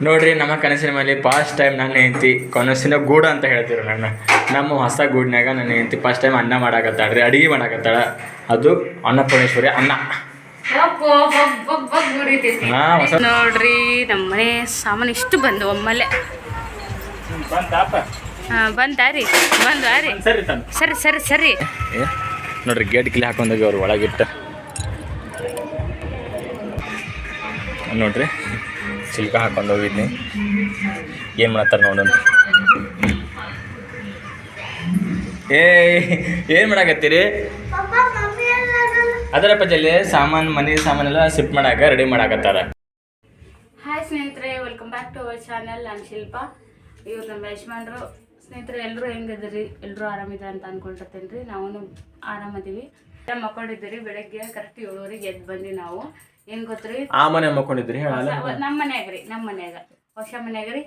ನೋಡ್ರಿ ನಮ್ಮ ಕನಸಿನ ಮೇಲೆ ಫಸ್ಟ್ ಟೈಮ್ ನನ್ನ ಹೆಂಡತಿ ಕನಸಿನ ಗೂಡು ಅಂತ ಹೇಳ್ತಿರು ನನ್ನ. ನಮ್ಮ ಹೊಸ ಗೂಡಿನಾಗ ನನ್ನ ಹೆಂಡತಿ ಫಸ್ಟ್ ಟೈಮ್ ಅನ್ನ ಮಾಡಾಕತ್ತಾಳ್ರಿ ಅಡಿಗೆ ಮಾಡಾಕತ್ತಾಳ. ಅದು ಅನ್ನಪೂರ್ಣೇಶ್ವರಿ ಅನ್ನ. ನೋಡ್ರಿ ನಮ್ಮನೆ ಸಾಮಾನು ಇಷ್ಟು ಬಂದು ಒಮ್ಮೆಲೆ ಹಾ ಬಂತಾ ರೀ ಬಂದ್ವಾ ರೀ. ಸರಿ ಸರಿ ಸರಿ ನೋಡ್ರಿ ಗೇಟ್ ಕಿಲಿ ಹಾಕೊಂಡೋಗಿ ಅವ್ರು ಒಳಗಿಟ್ಟ. ನೋಡ್ರಿ. ಚಿಲ್ಕ ಹಾಕೊಂಡು ಹೋಗಿದ್ನಿ. ಏನು ಮಾಡತ್ತಾರ ನೋಡೋಣ ಏ ಏನು ಮಾಡಾಕತ್ತೀರಿ? ಅದರ ಪಜಲ್ಲಿ ಸಾಮಾನು, ಮನೆ ಸಾಮಾನೆಲ್ಲ ಶಿಫ್ಟ್ ಮಾಡಾಕ ರೆಡಿ ಮಾಡಾಕತ್ತಾರ. ಹಾಯ್ ಸ್ನೇಹಿತರೆ welcome back to our channel ನಾನು ಶಿಲ್ಪ. ಇವ್ರು ನಮ್ಮ ಯಜಮಾನ್ರು. ಸ್ನೇಹಿತರೆ ಎಲ್ಲರೂ ಹೆಂಗಿದ್ರಿ ಎಲ್ಲರೂ ಆರಾಮಿದ್ದಾರೆ ಅಂತ ಅನ್ಕೊಂಡಿರ್ತೇನೆ ರೀ ನಾವು ಆರಾಮದೀವಿ ಮಕ್ಕೊಂಡಿದ್ದೀರಿ ಬೆಳಗ್ಗೆ ಕರೆಕ್ಟ್ ಏಳುವರೆಗೆ ಎದ್ದು ಬಂದ್ವಿ ನಾವು. ಏನು ಗೊತ್ತ್ರಿ? ಆ ಮನೆ ಮಕ್ಕೊಂಡಿದ್ರಿ ಹೇಳಲ್ಲ ನಮ್ಮ ಮನ್ಯಾಗ ರೀ ನಮ್ಮ ಮನ್ಯಾಗ. ಹೊಸ ಮನ್ಯಾಗ ರೀ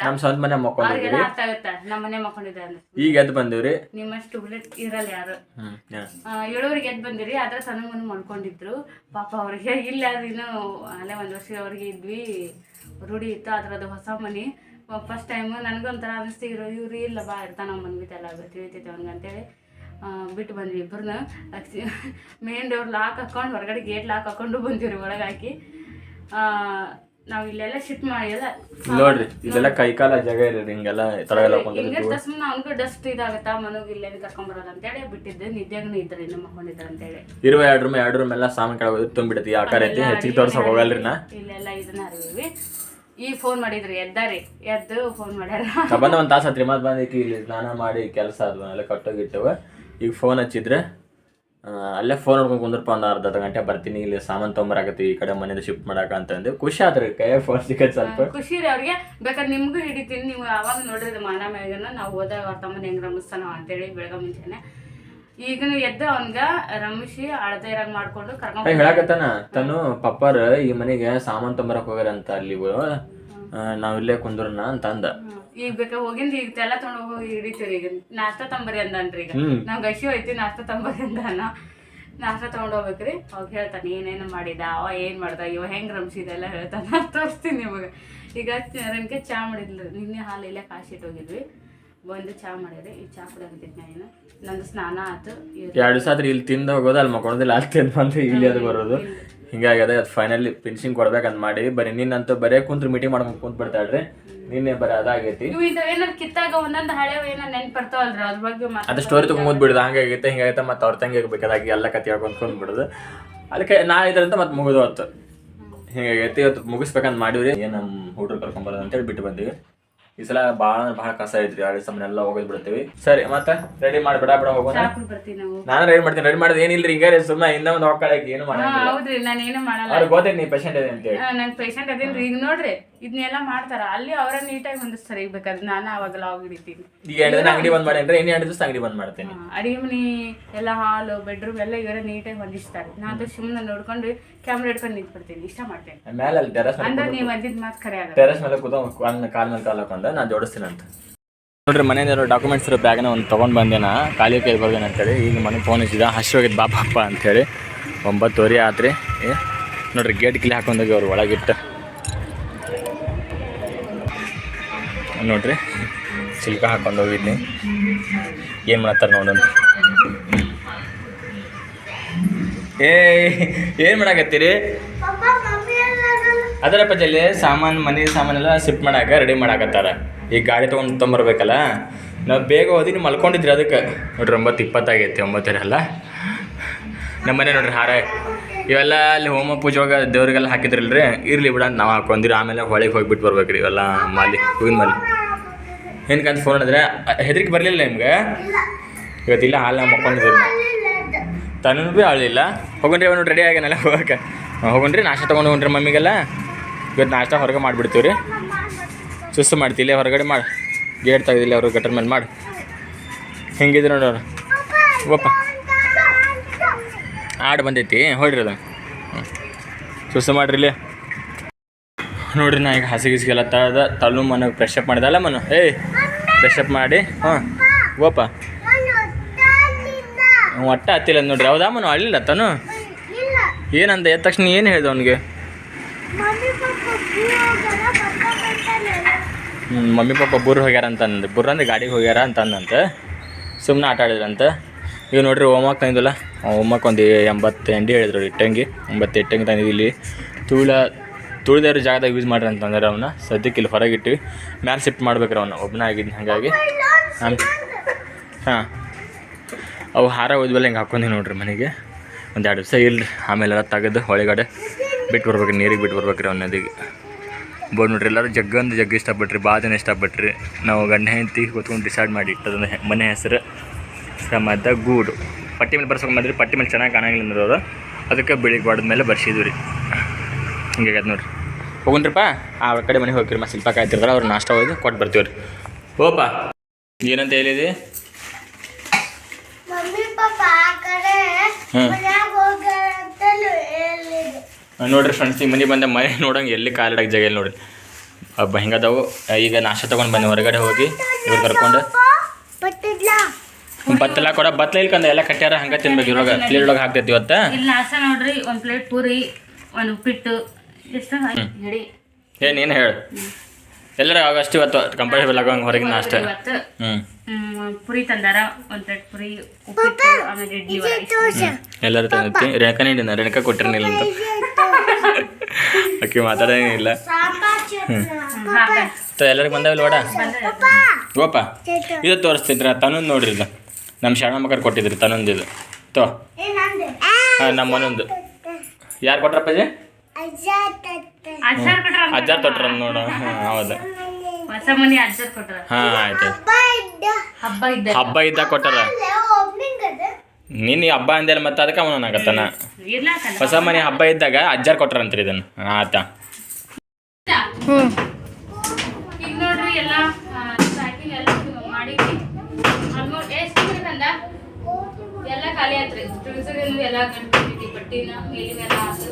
ನಮ್ಮ ಸ್ವಂತ ಮನೆ ಮಕ್ಕೊಂಡಿದ್ರಿ ಅರ್ಥ ಆಗುತ್ತ. ನಮ್ಮ ಮನೆ ಮಕ್ಕೊಂಡಿದ್ದಾರೆ ಅಂದ್ರೆ. ಈಗ ಎದ್ದು ಬಂದಿವ್ರಿ? ನಿಮ್ಮಷ್ಟು ಬುಲೆಟ್ ಇರಲ್ಲ ಯಾರು. ಏಳುವರೆಗೆ ಎದ್ದು ಬಂದಿರಿ ಅದ್ರ ಸಣ್ಣ ಮುಂದೆ ಮಾಡ್ಕೊಂಡಿದ್ರು ಪಾಪ ಅವ್ರಿಗೆ ಇಲ್ಲ ಅದು ಇನ್ನೂ ಅಲ್ಲೇ ಒಂದು ವರ್ಷ ಅವ್ರಿಗೆ ಇದ್ವಿ. ರೂಢಿ ಇತ್ತು ಅದ್ರದ್ದು ಹೊಸ ಮನೆ. ಫಸ್ಟ್ ಟೈಮ್ ನನಗೊಂಥರ ಅನಿಸ್ತಿರೋ ಇವ್ರಿ ಇಲ್ಲ ಬಾ ಇರ್ತಾನ ನಮ್ಮ ಮನ್ಗಿತೆಲ್ಲ ತಿಳಿತೈತೆ ಅವ್ನಿಗೆ ಅಂತೇಳಿ ಬಿಟ್ಟು ಬಂದ್ವಿ ಇಬ್ಬರನ್ನ ಮೇನ್ ಡೋರ್ ಲಾಕ್ ಹಾಕ್ಕೊಂಡು ಹೊರಗಡೆ ಗೇಟ್ ಲಾಕ್ ಹಾಕೊಂಡು ಬಂದಿವ್ರಿ ಒಳಗೆ ಹಾಕಿ. ನಾವು ಇಲ್ಲೆಲ್ಲ ಶಿಫ್ಟ್ ಮಾಡಿ ಎಲ್ಲ ನೋಡ್ರಿ ಇದೆಲ್ಲ ಕೈಕಾಲ ಜಾಗ ಇರೋದು ಹಿಂಗೆಲ್ಲ ಹಿಂಗೆ ತಕ್ಷಣ ಅವ್ನಿಗೂ ಡಸ್ಟ್ ಇದಾಗತ್ತಾ ಮನೋಗಿ ಇಲ್ಲೇನು ಕರ್ಕೊಂಬರೋದು ಅಂತೇಳಿ ಬಿಟ್ಟಿದ್ದೆ. ನಿದ್ದೆಗೂ ಇದ್ರೆ ನಮ್ಮ ಮಕ್ಕೊಂಡಿದ್ದಾರೆ ಅಂತೇಳಿ. ಇರುವ ಎರಡು ರೂಮ್ ಎರಡು ರೂಮ್ ಎಲ್ಲ ಸಾಮಾನು ಕೆಳಗೆ ತುಂಬಿಡತಿ ಆಕಾರ ಐತಿ ಹೆಚ್ಚಿಗೆ ತೋರ್ಸಕ್ ಹೋಗಲ್ರಿ ನಾ. ಇಲ್ಲೆಲ್ಲ ಇದನ್ನ ಅರಿವಿ. ಈ ಫೋನ್ ಮಾಡಿದ್ರಿ ಎದ್ದಾರಿ. ಎದ್ದು ಫೋನ್ ಮಾಡ್ಯಾರ. ಬಂದ ಒಂದು ತಾಸು ಹತ್ರಿ ಮತ್ತೆ ಬಂದೈತಿ ಇಲ್ಲಿ ಸ್ನಾನ ಮಾಡಿ ಕೆಲಸ ಅದು ಎಲ್ಲ ಕಟ್ಟೋಗಿರ್ತೇವ ಈಗ ಫೋನ್ ಹಚ್ಚಿದ್ರೆ ಅಲ್ಲೇ ಫೋನ್ ನೋಡ್ಕೊಂಡು ಕುಂದ್ರಪ್ಪ ಒಂದು ಅರ್ಧ ಅರ್ಧ ಗಂಟೆ ಬರ್ತೀನಿ ಇಲ್ಲಿ ಸಾಮಾನು ತೊಗೊಂಬರಾಕತ್ತಿ ಈ ಕಡೆ ಮನೆಯಿಂದ ಶಿಫ್ಟ್ ಮಾಡಾಕ ಅಂತಂದು ಖುಷಿ ಆದ್ರೆ ಕೈ ಫೋನ್ ಸಿಗತ್ತೆ ಸ್ವಲ್ಪ. ಖುಷಿ ರೀ ಅವ್ರಿಗೆ. ಬೇಕಾದ್ರೆ ನಿಮಗೂ ಹಿಡಿತೀನಿ ನೀವು ಅವಾಗ ನೋಡಿದ್ರೆ ಮಾನ ಮೇಗನ ನಾವು ಹೋದಾಗ ಅವ್ರ ತಮ್ಮನ ಹೆಂಗ್ ರಮಿಸ್ತಾನ ಅಂತೇಳಿ ಬೆಳಗ್ಗೆ ಮುಂಚೆನೆ ಈಗ ಎದ್ದ ಅವನ್ಗ ರಮಿಸಿ ಅಳತೆ ಇರಾಗ ಮಾಡ್ಕೊಂಡು ಕರ್ಕೊಂಡು ಹೇಳಕತ್ತಾನ ತನು ಪಪ್ಪಾರ ಈ ಮನೆಗೆ ಸಾಮಾನು ತೊಂಬರಕ್ ಹೋಗ್ಯಾರಂತ ಅಲ್ಲಿ ನಾವು ಇಲ್ಲೇ ಕುಂದ್ರನ ಅಂತ ಅಂದ. ಈಗ ಬೇಕಾ ಹೋಗಿಂದ ಈಗ ತೆಲ್ಲ ತೊಗೊಂಡ್ ಹೋಗಿ ಹಿಡಿತೀರಿ ಈಗ. ನಾಷ್ಟ ತಂಬರಿ ಅಂದನ್ರಿ ಈಗ. ನಾವ್ ಗಸಿ ಹೋಯ್ತಿ ನಾಷ್ಟ ತಂಬರಿ ಅಂದಾನ. ನಾಷ್ಟಾ ತಗೊಂಡ್ ಹೋಗ್ಬೇಕ್ರಿ. ಅವಾಗ ಹೇಳ್ತಾನೆ ಏನೇನು ಮಾಡಿದ? ಅವ ಏನ್ ಮಾಡ್ದ? ಇವ ಹೆಂಗ್ ರಮ್ಸಿದ ಎಲ್ಲ ಹೇಳ್ತಾನ. ತೋರಿಸ್ತೀನಿ ನಿಮಗೆ. ಈಗ ನನಗೆ ಚಾ ಮಾಡಿದ್ಲು. ನಿನ್ನೆ ಹಾಲು ಇಲ್ಲೇ ಕಾಶಿಟ್ಟು ಹೋಗಿದ್ವಿ. ಬಂದು ಚಾ ಮಾಡಿದ್ರಿ ಈ ಚಾ ಕುಡಿಯಾಕತ್ತಿದ್ ನಾನು? ನಂದು ಸ್ನಾನ ಆತು. ಎರಡು ದಿವಸ ಆದ್ರೆ ಇಲ್ಲಿ ತಿಂದ ಹೋಗೋದು ಅಲ್ಲಿ ಅಲ್ಲಿ ತಿಂದು ಬಂದು ಇಲ್ಲಿ ಅದು ಬರೋದು. ಹಿಂಗಾಗ್ಯದ ಅದು ಫೈನಲಿ ಫಿನಿಶಿಂಗ್ ಕೊಡ್ಬೇಕಂತ ಮಾಡಿ ಬರೀ ನಿನ್ನಂತೂ ಬರೇ ಕುಂತ್ರು ಮೀಟಿಂಗ್ ಮಾಡ್ಕೊಂಡು ಕುಂತ್ ಬಿಡ್ತಾಳ್ರಿ ನಿನ್ನೆ ಬರೀ ಅದಾಗೈತಿ. ಇವು ಇಂಥವ್ ಏನಾರು ಕಿತ್ತಾಗ ಒಂದೊಂದು ಹಳೆವು ಏನೋ ನೆನ್ಪು ಬರ್ತಾವಲ್ರಿ ಅದ್ರ ಬಗ್ಗೆ ಮಾತಾಡ್- ಅದು ಸ್ಟೋರಿ ತಗೊಂಡ್ ಬಿಡುದು ಹಂಗಾಗೈತೆ ಹಿಂಗಾಗೈತೆ ಮತ್ತೆ ಅವ್ರ ತಂಗಿ ಬೇಕಾದಾಗಿ ಎಲ್ಲ ಕತೆ ಹೇಳ್ಕೊಂಡು ಕುಂತ್ ಬಿಡುದು. ಅದಕ್ಕೆ ನಾ ಇದ್ರಂತ ಮತ್ತೆ ಮುಗಿದು ಹೊತ್ತು ಹಿಂಗಾಗೈತಿ ಇವತ್ತು ಮುಗಿಸ್ಬೇಕಂತ ಮಾಡಿವ್ರಿ. ಏನು ನಮ್ಮ ಹುಡುಗರು ಕರ್ಕೊಂಬರೋದು ಅಂತೇಳಿ ಬಿಟ್ಟು ಬಂದಿವಿ. ಈ ಸಲ ಭಾಳ ಭಾಳ ಕಸ ಐತ್ರಿ ದಿವಸ ಎಲ್ಲ ಹೋಗೋದು ಬಿಡ್ತೀವಿ. ಸರಿ ಮತ್ತೆ ರೆಡಿ ಮಾಡಿ ಬಿಡ ಹೋಗೋಣ. ನಾನು ರೆಡಿ ಮಾಡ್ತೀನಿ ರೆಡಿ ಮಾಡೋದು ಏನಿಲ್ರಿ ಹಿಂಗಾರೆ ಸುಮ್ಮನೆ ಹಿಂದೆ ಒಂದು ಹೋಗ್ಕೊಳಕ್ಕೆ ಏನು ನಾನು ಮಾಡಲ್ಲ. ಅವ್ರಿಗೆ ಗೊತ್ತೈತಿ ನೀ ಪೇಷಂಟ್ ಇದೆ ಅಂತೇಳಿ. ನನ್ ಪೇಷಂಟ್ ಅದೇನ್ರಿ ಈಗ ನೋಡ್ರಿ ಇದನ್ನೆಲ್ಲ ಮಾಡ್ತಾರ. ಅಲ್ಲಿ ಅವರ ನೀಟಾಗಿ ಹೊಂದಿಸ್ತಾರೆ. ಈಗ ಬೇಕಾದ್ರೆ ನಾನು ಅವಾಗ ಲಾಗ್ ಹಿಡಿತೀನಿ. ಈಗ ಎರಡು ದಿನ ಅಂಗಡಿ ಬಂದ್ ಮಾಡೇನ್ರಿ ಇನ್ನು ಎರಡು ದಿವಸ ಅಂಗಡಿ ಬಂದ್ ಮಾಡ್ತೀನಿ. ಅಡಿಗೆ ಮನಿ ಎಲ್ಲ ಹಾಲು ಬೆಡ್ರೂಮ್ ಎಲ್ಲ ಇವರ ನೀಟಾಗಿ ಹೊಂದಿಸ್ತಾರೆ. ನಾನು ಸುಮ್ಮನೆ ನೋಡ್ಕೊಂಡು ಕ್ಯಾಮ್ರಾ ಹಿಡ್ಕೊಂಡು ನಿಂತ್ಬಿಡ್ತೀನಿ. ಇಷ್ಟ ಮಾಡ್ತೇನೆ. ಮೇಲೆ ಅಲ್ಲಿ ಟೆರಸ್ ಅಂದ್ರೆ ನೀವು ಅಂದಿದ್ ಮಾತು ಖರೆ ಆಗಲ್ಲ. ಟೆರಸ್ ಮೇಲೆ ಕೂತ ಕಾಲ್ ಕಾಲ್ ಮೇಲೆ ಕಾಲ್ ಹಾಕೊಂಡ ನಾನು ಜೋಡಿಸ್ತೀನಿ ಅಂತ. ನೋಡ್ರಿ ಮನೆಯಿಂದ ಡಾಕ್ಯುಮೆಂಟ್ಸ್ ಇರೋ ಬ್ಯಾಗ್ನ ಒಂದು ತೊಗೊಂಡು ಬಂದೇನ? ಖಾಲಿ ಕೈ ಬರ್ದೇನೆ ಅಂತೇಳಿ. ಈಗ ಮನೆ ಫೋನ್ ಹಚ್ಚಿದ. ಹಸಿರೋಗಿದ್ದು ಬಾಪಪ್ಪ ಅಂತೇಳಿ. ಒಂಬತ್ತುವರೆ ಆತ್ರಿ. ಏ ನೋಡ್ರಿ ಗೇಟ್ ಕಿಲಿ ಹಾಕೊಂಡೋಗಿ ಅವ್ರು ಒಳಗಿಟ್ಟು. ನೋಡ್ರಿ ಚಿಲ್ಕ ಹಾಕೊಂಡು ಹೋಗಿದ್ನಿ. ಏನು ಮಾಡ್ತಾರೆ ನೋಡೋಣ ಏ ಏನು ಮಾಡಾಕತ್ತೀರಿ? ಅದರ ಪಜಲ್ಲಿ ಸಾಮಾನು ಮನೆ ಸಾಮಾನೆಲ್ಲ ಶಿಫ್ಟ್ ಮಾಡಾಕ ರೆಡಿ ಮಾಡಾಕತ್ತಾರ. ಈಗ ಗಾಡಿ ತೊಗೊಂಡು ತೊಗೊಂಬರ್ಬೇಕಲ್ಲ ನಾವು ಬೇಗ ಹೋದಿ ನೀವು ಮಲ್ಕೊಂಡಿದ್ರಿ ಅದಕ್ಕೆ. ನೋಡ್ರಿ ಒಂಬತ್ತು ಇಪ್ಪತ್ತಾಗೈತಿ ಒಂಬತ್ತರ ಅಲ್ಲ? ನಮ್ಮ ಮನೆ ನೋಡ್ರಿ ಹಾರ. ಇವೆಲ್ಲ ಅಲ್ಲಿ ಹೋಮ ಪೂಜೆ ಒಳಗೆ ದೇವ್ರಿಗೆಲ್ಲ ಹಾಕಿದ್ರಲ್ರಿ? ಇರ್ಲಿ ಬಿಡ ಅಂತ ನಾವು ಹಾಕೊಂಡಿರಿ ಆಮೇಲೆ ಹೊಳಿಗೆ ಹೋಗಿಬಿಟ್ಟು ಬರ್ಬೇಕ್ರಿ ಇವೆಲ್ಲ ಮಾಲಿ ಹೂವಿನ ಮಾಲಿ. ಏನಕ್ಕಂತ ಫೋನ್ ಮಾಡಿದ್ರೆ ಹೆದರಿಕೆ ಬರಲಿಲ್ಲ ನಿಮ್ಗೆ? ಇವತ್ತಿಲ್ಲ ಹಾಲು ನಾವು ಮಕ್ಕೊಂಡಿದ್ದೀವಿ ತನೂ ಭೀ ಆಳಿಲ್ಲ ಹೋಗೊಂಡ್ರಿ ಅವನು ರೆಡಿ ಆಗ್ಯಾನಲ್ಲ ಹೋಗಕ್ಕೆ ಹೋಗೊಂಡ್ರಿ ನಾಷ್ಟ ತೊಗೊಂಡು ಹೋಗ್ರಿ ಮಮ್ಮಿಗೆಲ್ಲ. ಇವತ್ತು ನಾಷ್ಟ ಹೊರಗೆ ಮಾಡಿಬಿಡ್ತೀವಿ ರೀ ಸುಸ್ತು ಮಾಡ್ತೀವಿ ಇಲ್ಲೇ ಹೊರಗಡೆ ಮಾಡಿ. ಗೇಟ್ ತೆಗೆದಿಲ್ಲ ಅವರು ಗಟರ್ ಮೇಲೆ ಮಾಡಿ. ಹೆಂಗಿದೆ ನೋಡೋರು ಒಪ್ಪ. ಆಡು ಬಂದೈತಿ ಹೊಡ್ರಿ ಅದು. ಸುಸ್ತು ಮಾಡ್ರಿ ನೋಡ್ರಿ ನಾ ಈಗ ಹಸಿ ಗಿಸಿಗೆಲ್ಲ ತಳದ ತಲು ಮನೆಗೆ ಫ್ರೆಶ್ ಅಪ್ ಮಾಡಿದಲ್ಲ ಮನು? ಏಯ್ ಫ್ರೆಶ್ ಮಾಡಿ. ಹಾಂ ಓಪ ಒಟ್ಟ ಹತ್ತಿಲ್ಲ ನೋಡ್ರಿ. ಯಾವ್ದಾಮನು ಅಳಿಲ್ಲ ಅಳ್ಳಿಲ್ಲ ತಾನು? ಏನಂದ? ಎದ್ದ ತಕ್ಷಣ ಏನು ಹೇಳ್ದೆ ಅವನಿಗೆ? ಮಮ್ಮಿ ಪಾಪ ಮಮ್ಮಿ ಬುರ್ ಹೋಗ್ಯಾರ ಅಂತ ಅಂದ ಬುರ್ ಅಂದ್ರೆ ಗಾಡಿಗೆ ಹೋಗ್ಯಾರ ಅಂತ ಅಂದಂತ ಸುಮ್ಮನೆ ಆಟ ಆಡಿದ್ರಂತ. ಈಗ ನೋಡ್ರಿ ಹೋಮ್ವರ್ಕ್ ತಂದಿಲ್ಲ ಹೋಮ್ವರ್ಕ್ ಒಂದು ಎಂಬತ್ತು ಎಂಡಿ ಹೇಳಿದ್ರು ಇಟ್ಟಂಗಿ. ಎಂಬತ್ತು ಇಟ್ಟಂಗಿ ತಂದಿದ್ದು ಇಲ್ಲಿ. ತುಳ ತುಳಿದ್ರ ಜಾಗದಾಗ ಯೂಸ್ ಮಾಡ್ರಿ ಅಂತಂದ್ರೆ ಅವನ್ನ ಸದ್ಯಕ್ಕೆ ಇಲ್ಲಿ ಹೊರಗೆ ಇಟ್ಟಿವಿ. ಮ್ಯಾಲೆ ಶಿಫ್ಟ್ ಮಾಡ್ಬೇಕ್ರಿ ಅವನ್ನ ಒಬ್ಬನ ಆಗಿದ್ದು ಹಾಗಾಗಿ. ಹಾಂ. ಅವು ಹಾರ ಹೋದ್ಮೇಲೆ ಹಿಂಗೆ ಹಾಕೊಂಡಿ ನೋಡ್ರಿ ಮನೆಗೆ. ಒಂದು ಎರಡು ದಿವಸ ಇಲ್ರಿ ಆಮೇಲೆಲ್ಲ ತೆಗೆದು ಒಳಗಡೆ ಬಿಟ್ಟು ಬರ್ಬೇಕು ನೀರಿಗೆ ಬಿಟ್ಟು ಬರ್ಬೇಕ್ರಿ ಅವ್ನ ನದಿಗೆ. ಬೋರ್ಡ್ ನೋಡ್ರಿ, ಎಲ್ಲರೂ ಜಗ್ಗ ಅಂದ್ರೆ ಜಗ್ಗ ಇಷ್ಟಪಟ್ರಿ ಭಾಳ ಜನ ಇಷ್ಟಪಟ್ರಿ. ನಾವು ಗಂಡ ಹೆಂಡತಿ ಕೂತ್ಕೊಂಡು ಡಿಸೈಡ್ ಮಾಡಿ ಇಟ್ಟದ ಮನೆ ಹೆಸರು ಶ್ರಮದ ಗೂಡು. ಪಟ್ಟಿ ಮೇಲೆ ಬರ್ಸ್ಕೊಂಡು ಬಂದ್ರಿ, ಪಟ್ಟಿ ಮೇಲೆ ಚೆನ್ನಾಗಿ ಕಾಣಂಗಿಲ್ಲ ಅಂದ್ರೆ ಅವರು. ಅದಕ್ಕೆ ಬಿಳಿ ಬಾಡದ ಮೇಲೆ ಬರ್ಸಿದ್ವಿ ರೀ. ಹಿಂಗೆ ಅದು ನೋಡ್ರಿ. ಹೋಗುಣ್ರಿಪ್ಪ ಆ ಕಡೆ ಮನೆಗೆ ಹೋಗಿರಿ, ಮತ್ತೆ ಶಿಲ್ಪ ಕಾಯ್ತಿರ್ತಾರೆ, ಅವ್ರು ನಾಷ್ಟ ಹೋಗಿ ಕೊಟ್ಟು ಬರ್ತೀವಿ ರೀ ಹೋಪ ಏನಂತ ಹೇಳಿದೆ ಮಮ್ಮಿ ಪಾಪ ಆ ಕಡೆ ಹ್ಮ್. ಮನ್ಯಾಗ ಹೋಗ್ಯಾರ ಅಂತಲೂ ಹೇಳಿದೆ ನೋಡ್ರಿ ಫ್ರೆಂಡ್ಸ್ ಈಗ ಮನೆ ಬಂದ ಮನೆ ನೋಡಂಗೆ ಎಲ್ಲಿ ಕಾಲಿಡಕ್ಕೆ ಜಾಗ ಇಲ್ಲ ನೋಡ್ರಿ. ಹಬ್ಬ ಹಿಂಗದಾವು ಈಗ ನಾಷ್ಟ ತಗೊಂಡು ಬಂದೆ ಹೊರಗಡೆ ಹೋಗಿ ಇವ್ರು ಕರ್ಕೊಂಡು. ಬತ್ತಲ ಕೊಡ ಬತ್ತಲ ಇಲ್ಕಂದ ಎಲ್ಲ ಕಟ್ಟ್ಯಾರ ಹಂಗೆ ತಿನ್ಬೇಕು ಇವಾಗ ಪ್ಲೇಟ್ ಒಳಗೆ ಹಾಕ್ತೈತಿ ಇವತ್ತು. ಇಲ್ಲಿ ನಾಷ್ಟ ನೋಡ್ರಿ ಒಂದು ಪ್ಲೇಟ್ ಪೂರಿ ಒಂದು ಉಪ್ಪಿಟ್ಟು. ಎಷ್ಟು ಹಿಡಿ ಏ ನೀನು ಹೇಳು. ಎಲ್ಲರೂ ಆಗಷ್ಟು ಇವತ್ತು ಕಂಫರ್ಟೇಬಲ್ ಆಗಂಗೆ ಹೊರಗಿನ ಅಷ್ಟೇ. ಇವತ್ತು ಹ್ಞೂ ಹ್ಮ್, ಪುರಿ ತಂದಾರ ಒಂದು ಪ್ಲೇಟ್ ಪುರಿ ಉಪ್ಪಿಟ್ಟು ಆಮೇಲೆ ಇಡ್ಲಿ ವಡೆ. ಇಷ್ಟು. ಎಲ್ಲರೂ ತಂದೈತಿ ರೇಖಾನೇ ಹಿಡಿನ ರೇಣುಕ ಕೊಟ್ಟಿರಲಿಲ್ಲ ಅಂತ. ಅಕ್ಕಿ ಮಾತಾಡೋಂಗಿಲ್ಲ ಸಾಂಬಾರ್ ಎಲ್ಲರಿಗೂ ಹ್ಮ್, ಹಾಕ. ಸೊ ಎಲ್ಲರಿಗೆ ಬಂದಾವಿಲ್ಲ ವಡ? ಗೋಪ ಇದು ತೋರಿಸ್ತಿದ್ರ ತನೊಂದು ನೋಡ್ರಿ ಇದು. ನಮ್ಮ ಶರಣ ಮಕ್ಕಳು ಕೊಟ್ಟಿದ್ರಿ ತನೊಂದು ಇದು. ತೋ. ಹಾಂ ನಮ್ಮ ಮನೊಂದು ಯಾರು ಕೊಟ್ರಪ್ಪಾಜಿ? ಅಜ್ಜಾರ್ ಕೊಟ್ರ ನೋಡ. ಹೌದು. ಹೊಸ ಮನಿ ಅಜ್ಜಾರ್ ಕೊಟ್ರ. ಹಾಂ ಆಯ್ತು. ಹಬ್ಬ ಇದ್ದ. ಹಬ್ಬ ಇದ್ದ. ಕೊಟ್ಟಾರ. ನಿನ್ನ ಹಬ್ಬ ಅಂದೇಲ್ಲ ಮತ್ತೆ ಅದಕ್ಕೆ ಅವನು ಆಗತ್ತಾನ ಇರ್ಲಾಕಲ್ಲ ಹೊಸ ಮನೆ ಹಬ್ಬ ಇದ್ದಾಗ ಅಜ್ಜಾರ್ ಕೊಟ್ರಂತ್ರಿ ಇದನ್ನು. ಆತ ಈಗ ನೋಡ್ರಿ ಎಲ್ಲ ಪ್ಯಾಕಿಂಗ್ ಎಲ್ಲ ಮಾಡಿದ್ವಿ. ಆಲ್ಮೋಸ್ಟ್ ಎಷ್ಟು ಬೇಕಂದ ಎಲ್ಲ ಖಾಲಿ ಆತ್ರಿ ತುಳಸಿಗೇನು ಎಲ್ಲ ಗಂಟಿದ್ವಿ ಬಟ್ಟಿನ ಮೇಲಿಗೆಲ್ಲ ಆತು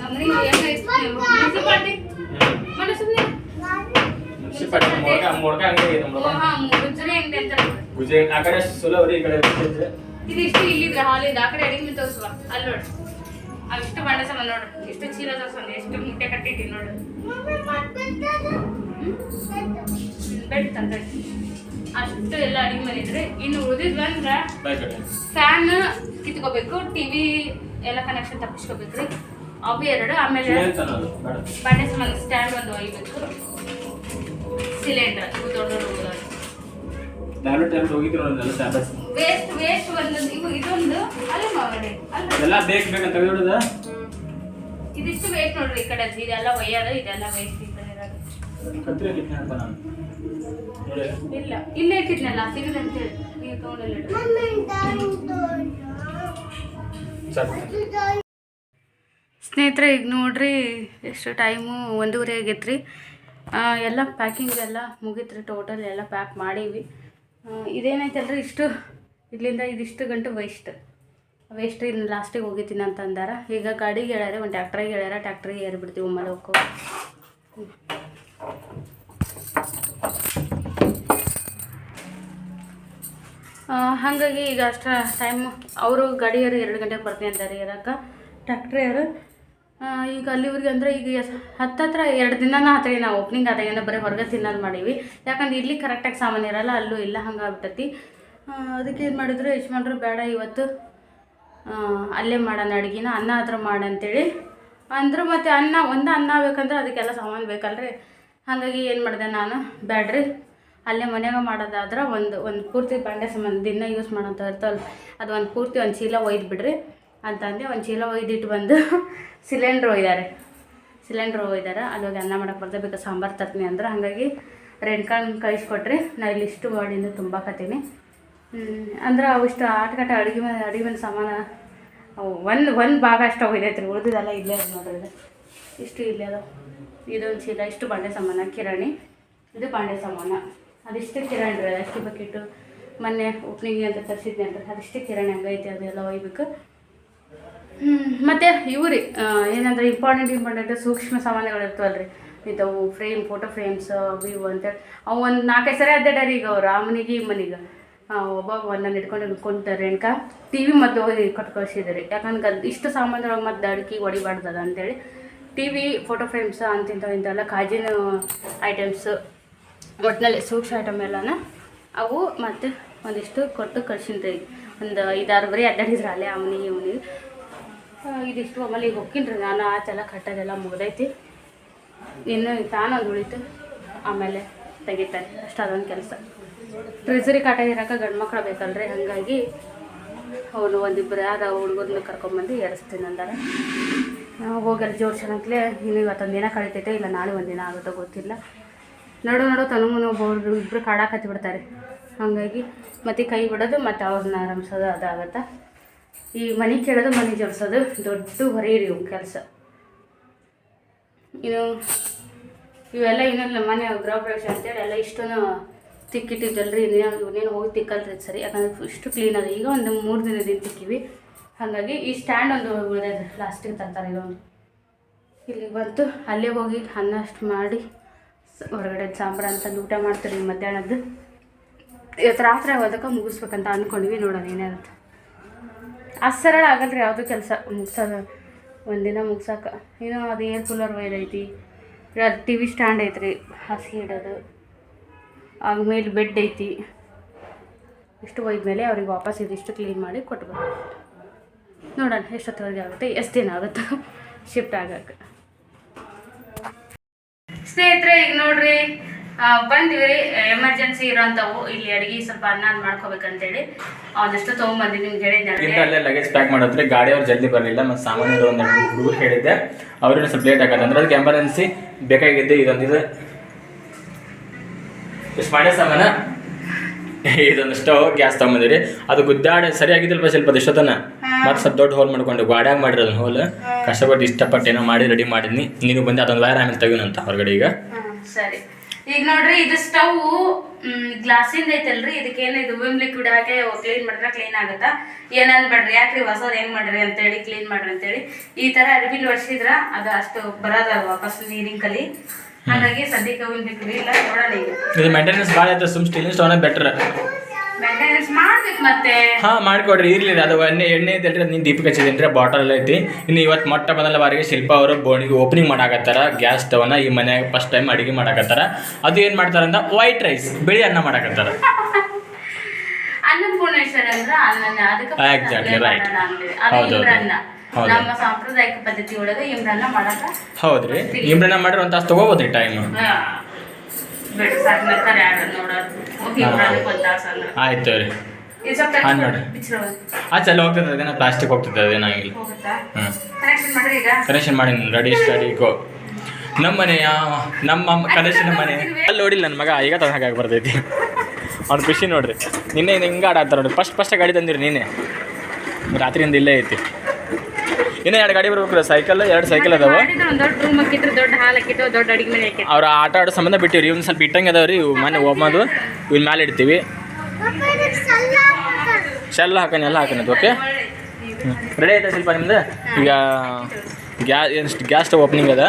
ನಮ್ಗೆ ಎಲ್ಲ ಎಷ್ಟು ಮುನ್ಸಿಪಾಲ್ಟಿ ಮನೆ ಸುಮ್ಮನೆ ಹಾ ಮುಜರಿ ಅಂಗಡಿ ಅಂತ ಆ ಕಡೆ ಸುಲಭ ಈ ಕಡೆ ಇದು ಇಷ್ಟು ಇಲ್ಲಿದ್ರೆ ಹಾಲಿಂದ ಆ ಕಡೆ ಅಡಿಗೆ ತೋರಿಸುವ ಅಲ್ಲಿ ನೋಡ್ರಿ ಅವಿಷ್ಟು ಬಂಡೆ ಸಮ ನೋಡ್ರಿ ಎಷ್ಟು ಚೀಲ ತೋರ್ಸಂದು ಎಷ್ಟು ಮುಟ್ಟೆ ಕಟ್ಟಿಟ್ಟಿ ನೋಡ್ರಿ ಮಮ್ಮಿ ಮಾಡ್ಕೊಂತದ ಬೆಡ್ ತಂದ ಅಷ್ಟು ಎಲ್ಲ ಅಡಿಗೆ ಮನೆ ಇದ್ರೆ ಇನ್ನು ಉಳಿದಿದ್ವಿ ಅಂದ್ರೆ ಫ್ಯಾನ್ ಕಿತ್ಕೋಬೇಕು ಟಿವಿ ಎಲ್ಲ ಕನೆಕ್ಷನ್ ತಪ್ಪಿಸ್ಕೋಬೇಕ್ರಿ. ಅವು ಎರಡು ಆಮೇಲೆ ಬಟ್ಟೆ ಸಾಮಾನು ಸ್ಟ್ಯಾಂಡ್ ಒಂದು ಒಯ್ಬೇಕು. ಸಿಲಿಂಡರ್ ಇವು ದೊಡ್ಡ ವೇಸ್ಟ್ ವೇಸ್ಟ್ ಒಂದೊಂದು ಇವು ಇದೊಂದು ಅಲ್ಲೇ ಮಾಡಿ ಎಲ್ಲ ಬೇಕು ಬೇಕಂತ ತೆಗೆದುಬಿಡೋದ ಇದಿಷ್ಟು ವೇಸ್ಟ್ ನೋಡ್ರಿ ಈ ಕಡೆ ಇದೆಲ್ಲ ಒಯ್ಯೋದು ಇದೆಲ್ಲ ವೇಸ್ಟ್ ಅಂತ ನಾನು ಇಲ್ಲ ಇಲ್ಲೇ ಇಟ್ಟಿದ್ನಲ್ಲ ಅಂತ ಹೇಳಿ ನೀವು ಸ್ನೇಹಿತರೆ, ಈಗ ನೋಡ್ರಿ, ಎಷ್ಟು ಟೈಮು, ಒಂದೂವರೆ ಆಗೈತ್ರಿ. ಎಲ್ಲ ಪ್ಯಾಕಿಂಗ್ ಎಲ್ಲ ಮುಗೀತ್ರಿ ಟೋಟಲ್ ಎಲ್ಲ ಪ್ಯಾಕ್ ಮಾಡೀವಿ. ಇದೇನೈತಲ್ರಿ, ಇಷ್ಟು, ಇಲ್ಲಿಂದ ಇದಿಷ್ಟು ಗಂಟೆ ವೇಸ್ಟ್ ವೇಸ್ಟ್ ಇನ್ನು ಲಾಸ್ಟಿಗೆ ಹೋಗಿತೀನಿ ಅಂತ ಅಂದಾರ ಈಗ ಗಾಡಿಗೆ ಹೇಳ್ಯಾರ, ಒಂದು ಟ್ಯಾಕ್ಟ್ರಿಗೆ ಹೇಳ್ಯಾರ ಟ್ಯಾಕ್ಟ್ರಿಗೆ ಏರ್ಬಿಡ್ತೀವಿ ಒಮ್ಮೆ ಹೋಗೋ. ಹಾಗಾಗಿ ಈಗ ಅಷ್ಟು ಟೈಮ್ ಅವರು ಗಾಡಿಯವರು ಎರಡು ಗಂಟೆಗೆ ಬರ್ತೀನಿ ಅಂತಾರೆ ಇರೋಕೆ ಟ್ಯಾಕ್ಟ್ರಿಯವರು ಈಗ ಅಲ್ಲಿವ್ರಿಗೆ ಅಂದರೆ ಈಗ ಎಸ್- ಹತ್ತತ್ರ ಎರಡು ದಿನನ ಆತ್ರಿ ನಾವು ಓಪ್ನಿಂಗ್ ಏನೋ ಬರೀ ಹೊರಗೆ ತಿನ್ನೋದು ಮಾಡೀವಿ. ಯಾಕಂದ್ರೆ ಇಲ್ಲಿ ಕರೆಕ್ಟಾಗಿ ಸಾಮಾನು ಇರಲ್ಲ ಅಲ್ಲೂ ಇಲ್ಲ ಹಂಗೆ ಆಗ್ಬಿಟ್ಟತಿ ಅದಕ್ಕೆ ಏನು ಮಾಡಿದ್ರು ಯಜಮಾನ್ರು ಬೇಡ ಇವತ್ತು ಅಲ್ಲೇ ಮಾಡೋಣ ಅಡುಗೆನ ಅನ್ನ ಹತ್ರ ಮಾಡಂತೇಳಿ ಅಂದರು ಮತ್ತು ಅನ್ನ ಒಂದು ಅನ್ನ ಬೇಕಂದ್ರೆ ಅದಕ್ಕೆಲ್ಲ ಸಾಮಾನು ಬೇಕಲ್ರಿ. ಹಾಗಾಗಿ ಏನು ಮಾಡಿದೆ ನಾನು, ಬ್ಯಾಡ್ರಿ. ಅಲ್ಲೇ ಮನ್ಯಾಗ ಮಾಡೋದಾದ್ರೆ ಒಂದು ಒಂದು ಪೂರ್ತಿ ಬಾಂಡೆ ಸಂಬಂಧ ದಿನ ಯೂಸ್ ಮಾಡೋಂಥ ಇರ್ತವಲ್ಲ, ಅದು ಒಂದು ಪೂರ್ತಿ ಒಂದು ಚೀಲ ಒಯ್ದು ಬಿಡ್ರಿ. ಅಂತಂದು ಒಂದು ಚೀಲ ಒಯ್ದಿಟ್ಟು ಬಂದು ಸಿಲಿಂಡ್ರ್ ಒಯ್ದಾರೆ. ಸಿಲಿಂಡ್ರ್ ಒಯ್ದಾರೆ ಅಲ್ಲೋಗಿ ಅನ್ನ ಮಾಡಕ್ಕೆ ಬರ್ದೆ. ಬೇಕಾ ಸಾಂಬಾರು ತರ್ತೀನಿ ಅಂದ್ರೆ, ಹಾಗಾಗಿ ರೆಡ್ಕಾನ್ ಕಳಿಸ್ಕೊಟ್ರಿ. ನಾ ಇಲ್ಲಿ ಇಷ್ಟು ಮಾಡಿಂದ ತುಂಬಾಕತ್ತೀನಿ ಅಂದ್ರೆ ಅವಿಷ್ಟು ಆಟಗಾಟ ಅಡುಗೆ ಅಡುಗೆ ಮನೆ ಸಾಮಾನು ಒಂದು ಒಂದು ಭಾಗ ಅಷ್ಟು ಒಯ್ದೈತೆ ರೀ ಉಳಿದಿದ್ದೆಲ್ಲ ಇಲ್ಲೇ ನೋಡ್ರಿ ಇಷ್ಟು ಇಲ್ಲಿ ಅದು. ಇದೊಂದು ಚೀಲ, ಇಷ್ಟು ಬಾಂಡೆ ಸಾಮಾನು, ಕಿರಾಣಿ. ಇದು ಬಾಂಡೆ ಸಾಮಾನು. ಅದಿಷ್ಟು ಕಿರಾಣಿ ರೀ ಅಷ್ಟು ಬಕೆಟು. ಮೊನ್ನೆ ಓಪನಿಂಗ್ ಅಂತ ತರಿಸಿದ್ನಿ ಅಂತ ಅದಿಷ್ಟು ಕಿರಾಣಿ ಹಂಗೈತೆ ಅದೆಲ್ಲ ಒಯ್ಬೇಕು. ಮತ್ತು ಇವು ರೀ ಏನಂದ್ರೆ ಇಂಪಾರ್ಟೆಂಟ್ ಇಂಪಾರ್ಟೆಂಟ್ ಸೂಕ್ಷ್ಮ ಸಾಮಾನುಗಳು ಇರ್ತವಲ್ಲ ರೀ ಇಂಥವು ಫ್ರೇಮ್ ಫೋಟೋ ಫ್ರೇಮ್ಸ್ ಅವು ಅಂತೇಳಿ ಅವು ಒಂದು ನಾಲ್ಕೈದು ಸರಿ ಅಡ್ಡಾಡ್ಯಾರ ಈಗ ಅವ್ರು, ಆ ಮನೆಗೆ ಈ ಮನೆಗೆ. ಒಬ್ಬ ಒಂದನ್ನು ಹಿಡ್ಕೊಂಡು ಹಿಡ್ಕೊಂತ ರೇಣುಕ ಟಿ ವಿ ಮತ್ತು ಹೋಗಿ ಕೊಟ್ಟು ಕಳಿಸಿದ್ದಾರೆ ಯಾಕಂದ್ರೆ ಇಷ್ಟು ಸಾಮಾನುಗಳು ಮತ್ತು ಅಡಿಕೆ ಹೊಡಿಬಾರ್ದದ ಅಂತೇಳಿ. ಟಿ ವಿ ಫೋಟೋ ಫ್ರೇಮ್ಸ್ ಅಂತಿಂಥವು ಇಂಥವೆಲ್ಲ ಕಾಜಿನ ಐಟಮ್ಸ್ ಒಟ್ಟಿನಲ್ಲಿ ಸೂಕ್ಷ್ಮ ಐಟಮ್ ಎಲ್ಲನ ಅವು ಮತ್ತು ಒಂದಿಷ್ಟು ಕೊಟ್ಟು ಕಳ್ಸಿನ್ರಿ. ಒಂದು ಐದಾರು ಬರೀ ಅಡ್ಡಾಡಿದ್ರು ಅಲ್ಲೇ ಅವನಿಗೆ. ಇವನಿಗೆ ಇದಿಷ್ಟು ಆಮೇಲೆ ಈಗ ಹೊಕ್ಕಿನ್ರಿ ನಾನು ಆಚೆಲ್ಲ ಕಟ್ಟೋದೆಲ್ಲ ಮುಗ್ದೈತಿ. ಇನ್ನು ತಾನೊಂದು ಉಳಿತು. ಆಮೇಲೆ ತೆಗಿತಾರೆ. ಅಷ್ಟು ಅದೊಂದು ಕೆಲಸ. ಟ್ರೆಸರಿ ಕಾಟ ಇರೋಕೆ ಗಂಡು ಮಕ್ಕಳು ಬೇಕಲ್ರಿ, ಹಾಗಾಗಿ ಅವನು ಒಂದಿಬ್ಬರು ಯಾರ ಹುಡುಗರನ್ನ ಕರ್ಕೊಂಬಂದು ಏರಿಸ್ತೀನಿ ಅಂದಾರೆ ಹೋಗಲ್ಲಿ ಜೋಡ್ಸೋಣಕ್ಲೆ ಇನ್ನು ಇವತ್ತೊಂದು ದಿನ ಕಳಿತೈತೆ, ಇಲ್ಲ ನಾಳೆ ಒಂದು ದಿನ ಆಗುತ್ತೋ ಗೊತ್ತಿಲ್ಲ. ನೋಡು ನೋಡು ತನಗೂ ಒಬ್ಬರು ಇಬ್ಬರು ಕಾಡಾಕತ್ತಿ ಬಿಡ್ತಾರೆ ಹಾಗಾಗಿ ಮತ್ತೆ ಕೈ ಬಿಡೋದು ಮತ್ತು ಅವ್ರನ್ನ ಆರಂಭಿಸೋದು ಅದಾಗತ್ತೆ. ಈ ಮನೆ ಕೇಳೋದು ಮನೆ ಜೋಡಿಸೋದು, ದೊಡ್ಡ ಹೊರೆ ಇವು ಕೆಲಸ. ಇನ್ನು ಇವೆಲ್ಲ ಇನ್ನೊಂದು ಮನೆ ಗೃಹ ಪ್ರವೇಶ ಅಂತೇಳಿ ಎಲ್ಲ ಇಷ್ಟನ್ನು ತಿಕ್ಕಿಟ್ಟಿದ್ದಲ್ರಿ, ಇನ್ನೇನು ಇವನೇನು ಹೋಗಿ ತಿಕ್ಕಲ್ರಿ ಸರಿ, ಯಾಕಂದ್ರೆ ಇಷ್ಟು ಕ್ಲೀನ್ ಈಗ ಒಂದು ಮೂರು ದಿನದಿಂದ ತಿಕ್ಕಿವಿ. ಹಾಗಾಗಿ ಈ ಸ್ಟ್ಯಾಂಡ್ ಒಂದು ಉಳಿದೈತೆ ಲಾಸ್ಟಿಗೆ ತರ್ತಾರೆ ಇದೊಂದು ಇಲ್ಲಿ ಬಂತು ಅಲ್ಲೇ ಹೋಗಿ ಅನ್ನ ಅಷ್ಟು ಮಾಡಿ ಹೊರಗಡೆ ಸಾಂಬಾರು ಅಂತಂದು ಊಟ ಮಾಡ್ತೀರಿ ಮಧ್ಯಾಹ್ನದ್ದು. ಇವತ್ತು ರಾತ್ರಿ ಆಗೋದಕ್ಕೆ ಮುಗಿಸ್ಬೇಕಂತ ಅಂದ್ಕೊಂಡ್ವಿ ನೋಡೋಣ ಏನಾಗುತ್ತೆ. ಅಷ್ಟು ಸರಳ ಆಗಲ್ರಿ ಯಾವುದೂ ಕೆಲಸ ಮುಗಿಸೋದು, ಒಂದಿನ ಮುಗ್ಸೋಕೆ. ಏನೋ ಅದು ಏರ್ ಕೂಲರ್ ಒಯ್ದೈತಿ ಅದು ಟಿ ವಿ ಸ್ಟ್ಯಾಂಡ್ ಐತ್ರಿ, ಹಸಿ ಇಡೋದು. ಆಮೇಲೆ ಬೆಡ್ ಐತಿ. ಇಷ್ಟು ಒಯ್ದ್ಮೇಲೆ ಅವ್ರಿಗೆ ವಾಪಸ್ ಇದಿಷ್ಟು ಕ್ಲೀನ್ ಮಾಡಿ ಕೊಟ್ಬೇಕು ನೋಡೋಣ ಎಷ್ಟೊತ್ತವರೆಗೆ ಆಗುತ್ತೆ, ಎಷ್ಟು ದಿನ ಆಗುತ್ತೆ ಶಿಫ್ಟ್ ಆಗಕ್ಕೆ. ಸ್ನೇಹಿತರೆ, ಈಗ ನೋಡ್ರಿ ಬಂದಿವಿ ಎಮರ್ಜೆನ್ಸಿ ಇರೋಂಥವು ಇಲ್ಲಿ ಅಡುಗೆ ಸ್ವಲ್ಪ ಅನ್ನ ಮಾಡ್ಕೋಬೇಕಂತೇಳಿ. ಒಂದಷ್ಟು ತೊಗೊಂಬಂದು ನಿಮ್ಗೆ ಹೇಳಿದ್ದೆ ಅಲ್ಲೇ ಲಗೇಜ್ ಪ್ಯಾಕ್ ಮಾಡೋದ್ರೆ ಗಾಡಿಯವ್ರು ಜಲ್ದಿ ಬರಲಿಲ್ಲ, ಮತ್ತು ಸಾಮಾನ್ಯರು ಒಂದು ಹುಡುಗರು ಹೇಳಿದ್ದೆ. ಅವ್ರಿಗೆ ಸ್ವಲ್ಪ ಲೇಟ್ ಆಗತ್ತೆ. ಅಂದ್ರೆ ಅದಕ್ಕೆ ಎಮರ್ಜೆನ್ಸಿ ಬೇಕಾಗಿದ್ದು ಇದೊಂದಿದೆ ಎಷ್ಟು ಮಾಡ್ಯ ಸಾಮಾನ? ಇದೊಂದು ಸ್ಟವ್ ಗ್ಯಾಸ್ ತಗೊಂಬಂದಿರಿ ಅದು ಗುದ್ದಾಡ ಸರಿಯಾಗಿದ್ದಿಲ್ಪ ಸ್ವಲ್ಪ ಅದು ಇಷ್ಟೊತ್ತನ ಮತ್ತೆ ಸ್ವಲ್ಪ ದೊಡ್ಡ ಹೋಲ್ ಮಾಡ್ಕೊಂಡು ಗಾಡ್ಯಾಗ ಅದನ್ನ ಹೋಲ್. ಕಷ್ಟಪಟ್ಟು ಇಷ್ಟಪಟ್ಟು ಏನೋ ಮಾಡಿ ರೆಡಿ ಮಾಡಿದ್ನಿ. ನೀನು ಬಂದು ಅದೊಂದು ವೈರ್ ಆಮೇಲೆ ತೆಗಿನಂತ ಹೊರಗಡೆ ಈಗ. ಸರಿ. ಈಗ ನೋಡ್ರಿ ಇದು ಸ್ಟವ್ ಗ್ಲಾಸಿಂದ ಐತಲ್ರಿ. ಇದಕ್ಕೇನು ಇದು ವಿಮ್ ಲಿಕ್ವಿಡ್ ಹಾಕಿ ಕ್ಲೀನ್ ಮಾಡಿದ್ರೆ ಕ್ಲೀನ್ ಆಗುತ್ತಾ? ಏನಂದ್ ಮಾಡ್ರಿ ಯಾಕ್ರಿ ಹೊಸದ್ ಹೆಂಗ್ ಮಾಡ್ರಿ ಅಂತೇಳಿ ಕ್ಲೀನ್ ಮಾಡ್ರಿ ಅಂತೇಳಿ. ಈ ತರ ಅರ್ಬಿಲ್ ಒಡ್ಸಿದ್ರ ಅದು ಅಷ್ಟು ಬರೋದ ವಾಪಸ್ ನೀರಿನ ಕಲಿ? ಹಾಗಾಗಿ ಸದ್ಯಕ್ಕೆ ಇಲ್ಲ ನೋಡೋಣ ಈಗ. ಇದು ಮೇಂಟೆನೆನ್ಸ್ ಭಾಳ ಐತೆ ಸುಮ್ ಸ್ಟೀಲಿನ ಸ್ಟೋನ್ ಬೆಟ್ರ್ ಮೇಂಟೆನೆನ್ಸ್ ಮಾಡ್ಬೇಕು ಮತ್ತೆ. ಹಾ ಮಾಡ್ಕೊಡ್ರಿ ಇರ್ಲಿ ಅದು ಎಣ್ಣೆ ಎಣ್ಣೆ ಐತೆ ನೀನು ದೀಪಕ್ ಹಚ್ಚಿದೇನ್ರಿ ಬಾಟಲ್ ಐತಿ. ಇನ್ನು ಇವತ್ತು ಮೊಟ್ಟ ಮೊದಲ ಬಾರಿಗೆ ಶಿಲ್ಪ ಅವರು ಬೋಣಿಗೆ ಓಪನಿಂಗ್ ಮಾಡಾಕತ್ತಾರ ಗ್ಯಾಸ್ ಸ್ಟವ್ನ ಈ ಮನ್ಯಾಗ ಫಸ್ಟ್ ಟೈಮ್ ಅಡುಗೆ ಮಾಡಾಕತ್ತಾರ. ಅದು ಏನು ಮಾಡ್ತಾರಂತ ವೈಟ್ ರೈಸ್ ಬಿಳಿ ಅನ್ನ ಮಾಡಾಕತ್ತಾರ. ಅನ್ನಪೂರ್ಣೇಶ್ವರ ಅಂದ್ರ ಅನ್ನ ಅದಕ್ಕೆ ಎಕ್ಸಾಕ್ಟ್ಲಿ ಹೌದು. ಹೌದು. ನಮ್ಮ ಸಾಂಪ್ರದಾಯಿಕ ಪದ್ಧತಿ ಒಳಗೆ ಇಮ್ರನ್ನ ಮಾಡಕ ಹೌದ್ರಿ. ಇಮ್ರನ್ನ ಮಾಡ್ರಿ ಒಂದು ತಾಸು ತಗೋಬೋದ್ರಿ ಟೈಮ್ ಆಯ್ತು ರೀ. ಹಾನ್ ಮಾಡಿ. ಆ ಚಲೋ ಹೋಗ್ತದೆ ಅದೇನ ಪ್ಲಾಸ್ಟಿಕ್ ಹೋಗ್ತದೆ ಅದೇನ ಹ್ಞೂ ಕನೆಕ್ಷನ್ ಮಾಡಿ ರೆಡಿ ಸ್ಟಡಿ ಗೋ ನಮ್ಮ ಮನೆಯ ನಮ್ಮ ಕನೆಕ್ಷನ್ ಮನೆ. ಅಲ್ಲಿ ನೋಡಿಲ್ಲ ನನ್ನ ಮಗ ಈಗ ತಂದು ಹಾಗೆ ಬರ್ತೈತಿ. ಅವ್ನು ಖುಷಿ ನೋಡ್ರಿ. ನಿನ್ನೆ ಹಿಂಗೆ ಆಡಾಡ್ತಾರೆ ನೋಡ್ರಿ. ಫಸ್ಟ್ ಫಸ್ಟ್ ಗಾಡಿ ತಂದಿರಿ ನೀನೆ. ರಾತ್ರಿಯಿಂದ ಇಲ್ಲೇ ಐತಿ. ಇನ್ನೂ ಎರಡು ಗಾಡಿ ಬರ್ಬೇಕು ಸೈಕಲ್ ಎರಡು ಸೈಕಲ್ ಅದಾವ. ದೊಡ್ಡ ರೂಮ್ ಹಾಕಿದ್ರು ದೊಡ್ಡ ಹಾಲ್ ಹಾಕಿತ್ತು ದೊಡ್ಡ ಅಡಿಗೆ ಮನೆ ಹಾಕಿತ್ತು ಅವ್ರ ಆಟ ಆಡೋ ಸಂಬಂಧ ಬಿಟ್ಟಿವ್ರಿ. ಇವ್ನು ಸ್ವಲ್ಪ ಇಟ್ಟಂಗೆ ಅದಾವ್ರಿ. ಇವು ಮನೆ ಒಮ್ಮದು ಇವ್ನ ಮ್ಯಾಲೆ ಇಡ್ತೀವಿ. ಚೆಲ್ಲ. ಶೆಲ್ಲ ಹಾಕೋಣ ಎಲ್ಲ ಹಾಕೋಣ ಓಕೆ ರೆಡಿ ಆಯ್ತಾ ಸ್ವಲ್ಪ ನಿಮ್ದು? ಈಗ ಗ್ಯಾಸ್ ಏನು ಗ್ಯಾಸ್ ಸ್ಟವ್ ಓಪನಿಂಗ್ ಅದ.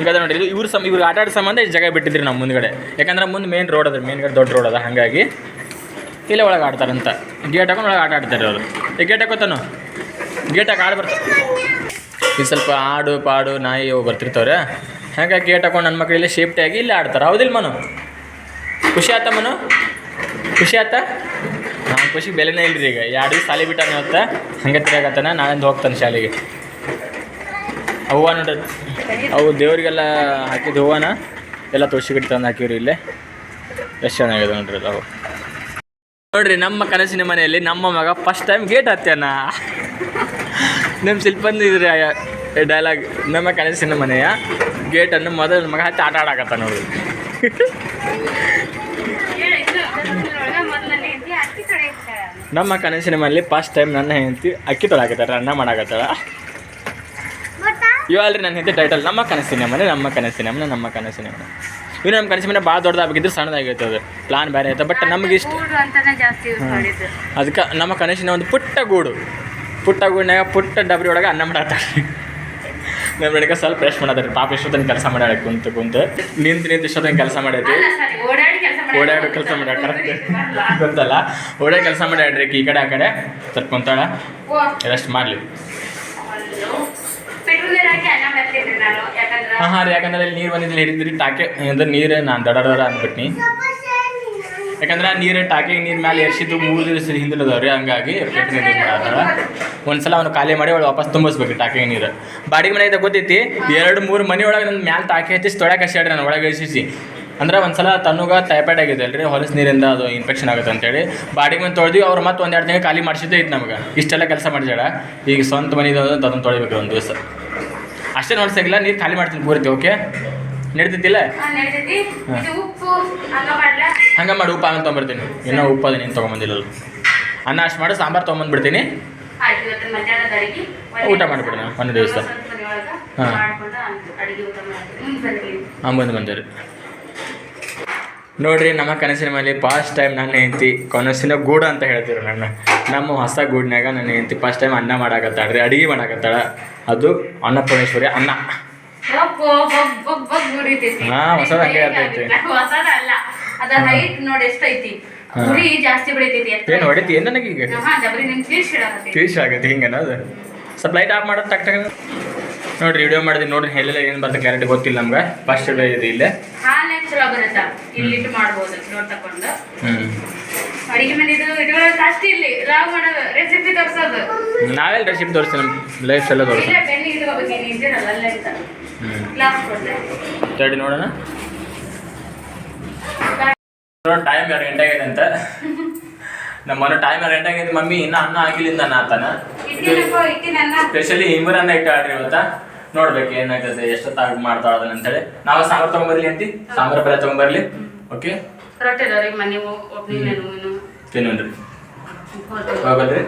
ಈಗ ಅದ ನೋಡಿರಿ ಇವ್ರ ಸಮ ಇವ್ರಿಗೆ ಆಟ ಆಡೋ ಸಂಬಂಧ ಈ ಜಾಗ ಬಿಟ್ಟಿದ್ರಿ ನಮ್ಮ ಮುಂದ್ಗಡೆ. ಯಾಕಂದ್ರೆ ಮುಂದೆ ಮೇನ್ ರೋಡ್ ಅದ ಮೇನ್ ಗಡೆ ದೊಡ್ಡ ರೋಡ್ ಅದ. ಹಾಗಾಗಿ ಇಲ್ಲೇ ಒಳಗೆ ಆಡ್ತಾರಂತ. ಗೇಟ್ ಹಾಕೊಂಡು ಒಳಗೆ ಆಟ ಆಡ್ತಾರೆ ಅವರು. ಈ ಗೇಟ್ ಹಾಕೋತಾನು? ಗೇಟ್ ಹಾಕಿ ಆಡ್ಬರ್ತ ಇದು ಸ್ವಲ್ಪ ಆಡು ಪಾಡು, ನಾಯಿ ಅವು ಬರ್ತಿರ್ತಾವ್ರೆ. ಹಾಗಾಗಿ ಗೇಟ್ ಹಾಕೊಂಡು ನನ್ನ ಮಕ್ಕಳು ಇಲ್ಲೇ ಸೇಫ್ಟಿ ಆಗಿ ಇಲ್ಲೇ ಆಡ್ತಾರೆ. ಹೌದಿಲ್ಲ ಮನು? ಖುಷಿ ಆತ ಮನು? ಖುಷಿ ಆತ? ನಾನು ಖುಷಿ ಬೆಲೆನೇ ಇಲ್ರಿ ಈಗ. ಎರಡು ದಿವಸ ಶಾಲೆ ಬಿಟ್ಟಾನ ಇವತ್ತು. ಹಂಗೆ ತಿರುಗಾತಾನ ನಾಳೆಂದು ಹೋಗ್ತಾನೆ ಶಾಲೆಗೆ. ಹೂವ ನೋಡ್ರಿ ಅವು ದೇವರಿಗೆಲ್ಲ ಹಾಕಿದ ಹೂವನ ಎಲ್ಲ ತುಳಸಿ ಗಿಡ ತಂದು ಹಾಕಿವ್ರಿ ಇಲ್ಲೇ. ಎಷ್ಟು ಚೆನ್ನಾಗಿದೆ ನೋಡ್ರಿ ಅವು. ನೋಡ್ರಿ ನಮ್ಮ ಕನಸಿನ ಮನೆಯಲ್ಲಿ ನಮ್ಮ ಮಗ ಫಸ್ಟ್ ಟೈಮ್ ಗೇಟ್ ಹತ್ಯಾನ. ನಮ್ಮ ಶಿಲ್ಪಂದು ಇದ್ರೆ ಡೈಲಾಗ್ ನಮ್ಮ ಕನಸಿನ ಮನೆಯ ಗೇಟನ್ನು ಮೊದಲು ಮಗ ಹತ್ತಿ ಆಟ ಆಡಾಕತ್ತ ನೋಡಿ. ನಮ್ಮ ಕನಸಿನ ಮನೆಯಲ್ಲಿ ಫಸ್ಟ್ ಟೈಮ್ ನನ್ನ ಹೆಂಡತಿ ಅಕ್ಕಿ ತೊಳಾಕತ್ತಾರ ಅನ್ನ ಮಾಡಾಕತ್ತಾರ ಇವಾಗ್ರಿ ನನ್ನ ಹೆಂಡತಿ ಟೈಟಲ್ ನಮ್ಮ ಕನಸಿನ ಮನೆ ನಮ್ಮ ಕನಸಿನ ಮನೆ ನಮ್ಮ ಕನಸಿನ ಮನೆ ಇವು ನಮ್ಮ ಕನಸಿನ ಮನೆ ಭಾಳ ದೊಡ್ಡದಾಗಿದ್ರೆ ಸಣ್ಣದಾಗೈತೆ ಅದು. ಪ್ಲಾನ್ ಬೇರೆ ಐತೆ ಬಟ್ ನಮಗೆ ಇಷ್ಟ ಅದಕ್ಕೆ ನಮ್ಮ ಕನಸಿನ ಒಂದು ಪುಟ್ಟ ಗೂಡು. ಪುಟ್ಟ ಗುಣ್ಯಾಗ ಪುಟ್ಟ ಡಬ್ರಿ ಒಳಗೆ ಅನ್ನ ಮಾಡತ್ತಾರೆ ನಮ್ಮ ಬೆಳಗ್ಗೆ ಸ್ವಲ್ಪ ರೆಸ್ಟ್ ಮಾಡಿದ್ರಿ ಪಾಪ ಇಷ್ಟೊತ್ತನ ಕೆಲಸ ಮಾಡ್ಯಾಳ ಕುಂತು ಕುಂತು. ನಿಂತು ನಿಂತು ಇಷ್ಟೊತ್ತನ ಕೆಲಸ ಮಾಡೈತಿ ಓಡಾಡಿ ಕೆಲಸ ಮಾಡ್ಯಾಡ್ರಿ ಮಾಡ್ಯಾಳ ಕರೆಕ್ಟ್ ಗೊತ್ತಲ್ಲ? ಓಡಾಡಿ ಕೆಲಸ ಮಾಡ್ಯಾಡ್ರಿ ಈ ಕಡೆ ಆ ಕಡೆ. ಸ್ವಲ್ಪ ಕುಂತಾಳ. ರೆಸ್ಟ್ ಮಾಡಲಿ. ಹಾಂ ಹಾಂ ರೀ ಯಾಕಂದ್ರೆ ಅಲ್ಲಿ ನೀರು ಬಂದಿದ್ದು ಹಿಡಿದ್ರಿ ಟಾಕೆ ಅಂದ್ರೆ ನೀರು ನಾನು ದಡ ಅಂದ್ಬಿಟ್ನಿ ಯಾಕಂದ್ರೆ ನೀರು ಟಾಕಿಗೆ ನೀರು ಮೇಲೆ ಏರ್ಸಿದ್ದು ಮೂರು ದಿವಸ ಹಿಂದಿಲ್ಲದವ್ರಿ ರೀ ಹಂಗಾಗಿ ಒಂದ್ಸಲ ಅವ್ನು ಖಾಲಿ ಮಾಡಿ ಒಳಗೆ ವಾಪಸ್ ತುಂಬಿಸ್ಬೇಕು ಟಾಕಿಗೆ ನೀರು. ಬಾಡಿಗೆ ಮನೆ ಗೊತ್ತೈತಿ ಎರಡು ಮೂರು ಮನೆ ಒಳಗೆ ನನ್ನ ಮ್ಯಾಲೆ ತಾಕಿ ಹಚ್ಚಿ ತೊಳಕ್ಕೆ ಹಚ್ಚಾಡ್ರಿ ನಾನು ಒಳಗೆ ಇಳಿಸಿ ಅಂದ್ರೆ ಒಂದ್ಸಲ ತನ್ನುಗ ಟೈಫಾಯ್ಡ್ ಆಗಿದೆ ಅಲ್ರಿ ಹೊಲಸ್ ನೀರಿಂದ ಅದು ಇನ್ಫೆಕ್ಷನ್ ಆಗುತ್ತೆ ಅಂತೇಳಿ. ಬಾಡಿಗೆ ಮನೆ ತೊಳೆದ್ವಿ ಅವ್ರು ಮತ್ತೆ ಒಂದೆರಡು ತಿಂಗಳು ದಿನ ಖಾಲಿ ಮಾಡಿಸಿದ್ದೆ ಐತೆ ನಮ್ಗೆ. ಇಷ್ಟೆಲ್ಲ ಕೆಲಸ ಮಾಡಿದಾಳ ಈಗ ಸ್ವಂತ ಮನೆದು ಅದನ್ನು ತೊಳಿಬೇಕು ಒಂದು ದಿವಸ. ಅಷ್ಟೇ ನೋಡ್ಸಂಗಿಲ್ಲ ನೀರು ಖಾಲಿ ಮಾಡ್ತೀನಿ ಪೂರ್ತಿ ಓಕೆ ನಡೀತಿದ್ದಿಲ್ಲ ಹಂಗ ಮಾಡಿ ಉಪ್ಪು ಆಮೇಲೆ ತೊಗೊಂಬರ್ತೀನಿ. ಇನ್ನೂ ಉಪ್ಪು ಅದನ್ನ ನೀನು ತೊಗೊಂಬಂದಿಲ್ಲ ಅನ್ನ ಅಷ್ಟು ಮಾಡಿ ಸಾಂಬಾರು ತೊಗೊಂಬಂದ್ಬಿಡ್ತೀನಿ. ಆಯ್ತು ಇವತ್ತು ಮಧ್ಯಾಹ್ನದ ಅಡಿಗೆ. ಊಟ ಮಾಡ್ಬಿಡೋಣ ಒಂದು ದಿವಸ. ಹಾ. ಮಾಡ್ಕೊಂಡು ಅಡಿಗೆ ಊಟ ಮಾಡ್ತೀನಿ ಹ್ಮ್, ಬರ್ರಿ. ಹಾಂ ಬಂದು ಬಂದರು. ನೋಡ್ರಿ ನಮ್ಮ ಕನಸಿನ ಮೇಲೆ ಫಸ್ಟ್ ಟೈಮ್ ನನ್ನ ಹೆಂಡತಿ ಕನಸಿನ ಗೂಡು ಅಂತ ಹೇಳ್ತಿರು ನನ್ನ ನಮ್ಮ ಹೊಸ ಗೂಡಿನಾಗ ನನ್ನ ಹೆಂಡತಿ ಫಸ್ಟ್ ಟೈಮ್ ಅನ್ನ ಮಾಡಾಕತ್ತಾಳ್ರಿ ಅಡುಗೆ ಮಾಡಾಕತ್ತಾಳ. ಅದು ಅನ್ನಪೂರ್ಣೇಶ್ವರಿ ಅನ್ನ. ಹಾಂ ಬಗ್ ಬಗ್ ಬಗ್ ಉರಿತೈತಿ. ಹಾ, ನೋಡಿ ಹಂಗೆ ಇರ್ತೈತಿ. ಉರಿ ಜಾಸ್ತಿ ಬೆಳಿತೈತಿ. ಏನು ಹೊಡಿತಿ? ಏನು ನನಗೆ ಹಾ ತೀರ್ಷ ಆಗತ್ತೆ. ಹಿಂಗೆ ಅನ್ನೋದು. ಸ್ವಲ್ಪ ಲೈಟ್ ಆಫ್ ಮಾಡೋದು ಟಕ್ ಟಕ್. ನೋಡ್ರಿ ವಿಡಿಯೋ ಮಾಡಿದ್ವಿ ನೋಡ್ರಿ ಹೇಳಿಲ್ಲ ಏನು ಬರ್ತದೆ ಗ್ಯಾರಂಟಿ ಗೊತ್ತಿಲ್ಲ ನಮ್ಗೆ. ಫಸ್ಟ್ ಇದೆ ಇಲ್ಲೇ. ಹಾಲು ಚಲೋ ಬರುತ್ತಾ? ಇಲ್ಲಿಟ್ಟು ಮಾಡ್ಬೋದು ನೋಡಿ ತಕೊಂಡು. ಹ್ಞೂ ಅಡಿಗೆ ಮನೆದು ಇಟ್ಕೊಳ್ಳೋದು ಫಸ್ಟ್ ಇಲ್ಲಿ ರಾವ್ ಮಾಡೋದು ರೆಸಿಪಿ ತೋರಿಸೋದು. ನಾವೆಲ್ಲ ರೆಸಿಪಿ ತೋರಿಸ್ತೀವಿ ನಮ್ಮ ಲೈಫ್ ಎಲ್ಲ ತೋರಿಸ್ತೀವಿ. ಬೆನ್ನಿಗೆ ಇಟ್ಕೋಬೇಕು ನೀನು ಇದ್ದೀರಲ್ಲ ಅಲ್ಲೇ ಅಂತ ಹ್ಞೂ ಗ್ಲಾಸ್ ಕೊಡ್ಲೆ ನೋಡೋಣ ಟೈಮ್ ಎರಡು ಗಂಟೆ ಆಗಿದೆ ಅಂತ. ನಮ್ಮ ಮನೆ ಟೈಮ್ ಎರಡು ಗಂಟೆ ಆಗಿದೆ ಮಮ್ಮಿ ಇನ್ನೂ ಅನ್ನ ಆಗಿಲ್ಲ ಅನ್ನ ಆತನ? ಸ್ಪೆಷಲಿ ಇಮರನ್ನ ಇಟ್ಟು ಆಡ್ರಿ ಇವತ್ತ. ನೋಡ್ಬೇಕು ಏನಾಗ್ತದೆ ಎಷ್ಟೊತ್ತಾಗ ಮಾಡ್ತಾಳ ಅದನ್ನ ಅಂತೇಳಿ. ನಾವು ಸಾಂಬಾರ್ ತಗೊಂಬರ್ಲಿ ಅಂತಿ? ಸಾಂಬಾರ್ ಪಲ್ಯ ತಗೊಂಬರ್ಲಿ? ಓಕೆ ತಿನ್ನೋನ್ರಿ. ಹೋಗೋದ್ರಿ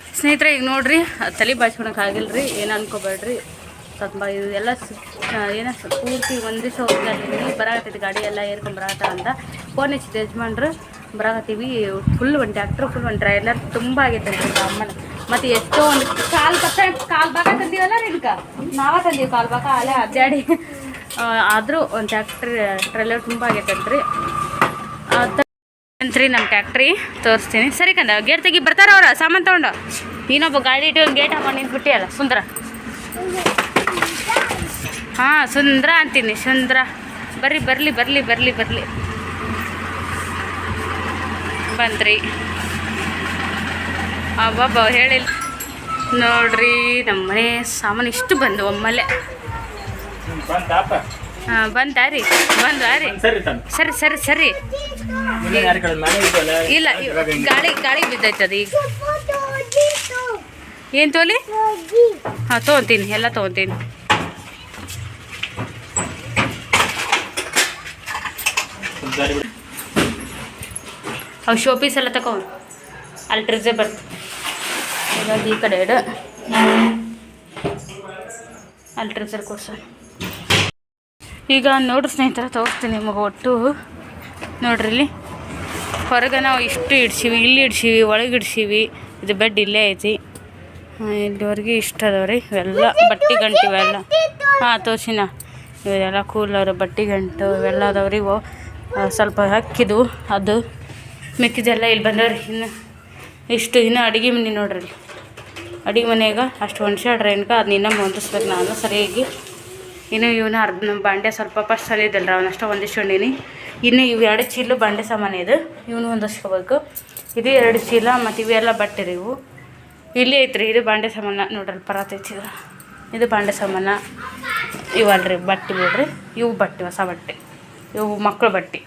ಸ್ನೇಹಿತರೆ ಈಗ ನೋಡ್ರಿ ತಲೆ ಬಾಚ್ಕೊಳಕ್ ಆಗಿಲ್ರಿ ಏನ್ ಅನ್ಕೋಬೇಡ್ರಿ. ಸ್ವಲ್ಪ ಇದೆಲ್ಲ ಎಲ್ಲ ಏನ ಪೂರ್ತಿ ಒಂದು ದಿವಸ ಹೋಗ್ತೀನಿ ಬರಾಕತ್ತೈತಿ ಗಾಡಿ ಎಲ್ಲ ಏರ್ಕೊಂಡು ಬರಾಕತ್ತ ಅಂತ. ಫೋನ್ ಹೆಚ್ಚಿದ ಯಜಮಾನ್ರು. ಬರಾಕತ್ತೀವಿ. ಫುಲ್ ಒಂದು ಟ್ಯಾಕ್ಟ್ರ್ ಫುಲ್ ಒಂದು ಟ್ರೈಲರ್ ತುಂಬ ಆಗೈತೆ ಅಮ್ಮನ. ಮತ್ತು ಎಷ್ಟೋ ಒಂದು ಕಾಲು ಪಕ್ಕ ಕಾಲು ಭಾಗ ತಂದೀವಲ್ಲ ರೀ ನಾವ ತಂದೀವಿ ಕಾಲು ಭಾಗ ಅಲ್ಲೇ ಅಡ್ಡಾಡಿ ಆದರೂ ಒಂದು ಟ್ಯಾಕ್ಟ್ರಿ ಟ್ರೈಲರ್ ತುಂಬ ಆಗೈತಂತ್ರಿ ಅಂತ್ರಿ ನಮ್ಮ ಟ್ಯಾಕ್ಟ್ರಿ ತೋರಿಸ್ತೀನಿ. ಸರಿ ಕಂದ, ಗೇಟ್ ತೆಗಿ ಬರ್ತಾರ ಅವ್ರ. ಸಾಮಾನು ತಗೊಂಡು. ನೀನೊಬ್ಬ ಗಾಡಿ ಇಟ್ಟು ಗೇಟ್ ಹಾಕೊಂಡು ನಿಂತ್ಬಿಟ್ಟಿಯಲ್ಲ ಸುಂದ್ರ. ಹಾಂ ಸುಂದ್ರ ಅಂತೀನಿ ಸುಂದ್ರ. ಬರ್ರಿ ಬರಲಿ ಬರಲಿ ಬರಲಿ ಬರಲಿ. ಬಂದ್ರಿ. ಅಬ್ಬಬ್ಬ ಹೇಳಿಲ್ಲ ನೋಡ್ರಿ ನಮ್ಮ ಮನೆ ಸಾಮಾನು ಇಷ್ಟು ಬಂದು ಒಮ್ಮೆಲೆ ಹಾಂ ಬಂತಾ ರೀ ಬಂದ ರೀ. ಸರಿ ಸರಿ ಸರಿ ಇಲ್ಲ ಗಾಳಿ ಗಾಳಿ ಬಿದ್ದೈತದ ಈಗ. ಏನು ತೋಲಿ? ಹಾಂ ತೊಗೊತೀನಿ ಎಲ್ಲ ತೊಗೊತೀನಿ. ಸರಿ ಶೋ ಪೀಸ್ ಎಲ್ಲ ತಕೋ ಅಲ್ಲಿ ಬರ್ತದೆ ಈ ಕಡೆ ಇಡು. ಅಲ್ಲಿ ಟ್ರಿಜರ್ ಕೊಡ್ಸ. ಈಗ ನೋಡ್ರಿ ಸ್ನೇಹಿತರ, ತೋರಿಸ್ತೀನಿ ನಿಮಗೆ ಒಟ್ಟು. ನೋಡ್ರಿ ಇಲ್ಲಿ. ಹೊರಗೆ ನಾವು ಇಷ್ಟು ಇಡ್ಸೀವಿ, ಇಲ್ಲಿ ಇಡ್ಸೀವಿ, ಒಳಗೆ ಇಡ್ಸೀವಿ. ಇದು ಬೆಡ್ ಇಲ್ಲೇ ಐತಿ. ಇಲ್ಲಿವರೆಗೆ ಇಷ್ಟ ರೀ. ಇವೆಲ್ಲ ಬಟ್ಟೆ ಗಂಟು ಇವೆಲ್ಲ. ಹಾಂ, ತೋರ್ಸಿನ. ಇವೆಲ್ಲ ಕೂಲರ್ ಬಟ್ಟೆ ಗಂಟು ಇವೆಲ್ಲ ಅದಾವ್ರಿ ಇವು ಸ್ವಲ್ಪ ಹಾಕಿದು ಅದು ಮಿಕ್ಕಿದೆಲ್ಲ ಇಲ್ಲಿ ಬಂದವ್ರಿ. ಇನ್ನು ಇಷ್ಟು, ಇನ್ನು ಅಡುಗೆ ಮನೆ ನೋಡ್ರಿ ಅಡುಗೆ ಮನೆಯಾಗ ಅಷ್ಟು ಹೊಂದ್ಸಾಡ್ರಿ ಏನಕ ಅದನ್ನ ಇನ್ನೂ ಹೊಂದಿಸ್ಬೇಕು ನಾನು ಸರಿಯಾಗಿ. ಇನ್ನು ಇವನ್ನ ಅರ್ಧ ಬಾಂಡೆ ಸ್ವಲ್ಪ ಫಸ್ಟ್ ಸಲಿದಲ್ರಿ ಅವನಷ್ಟು ಹೊಂದಿಸ್ಕೊಂಡೀನಿ ಇನ್ನು ಇವು ಎರಡು ಚೀಲ ಬಾಂಡೆ ಸಾಮಾನು ಇದು, ಇವನು ಹೊಂದಿಸ್ಕೋಬೇಕು. ಇದು ಎರಡು ಚೀಲ ಮತ್ತು ಇವೆಲ್ಲ ಬಟ್ಟೆ ರೀ ಇವು. ಇಲ್ಲಿ ಐತ್ರಿ, ಇದು ಬಾಂಡೆ ಸಾಮಾನು ನೋಡ್ರಿ ಪರಾತ್ ಇದು. ಇದು ಬಾಂಡೆ ಸಾಮಾನು ಇವಲ್ರಿ ಬಟ್ಟೆ ಬಿಡ್ರಿ. ಇವು ಬಟ್ಟೆ, ಹೊಸ ಬಟ್ಟೆ. ಇವು ಮಕ್ಕಳು ಬಟ್ಟೆ.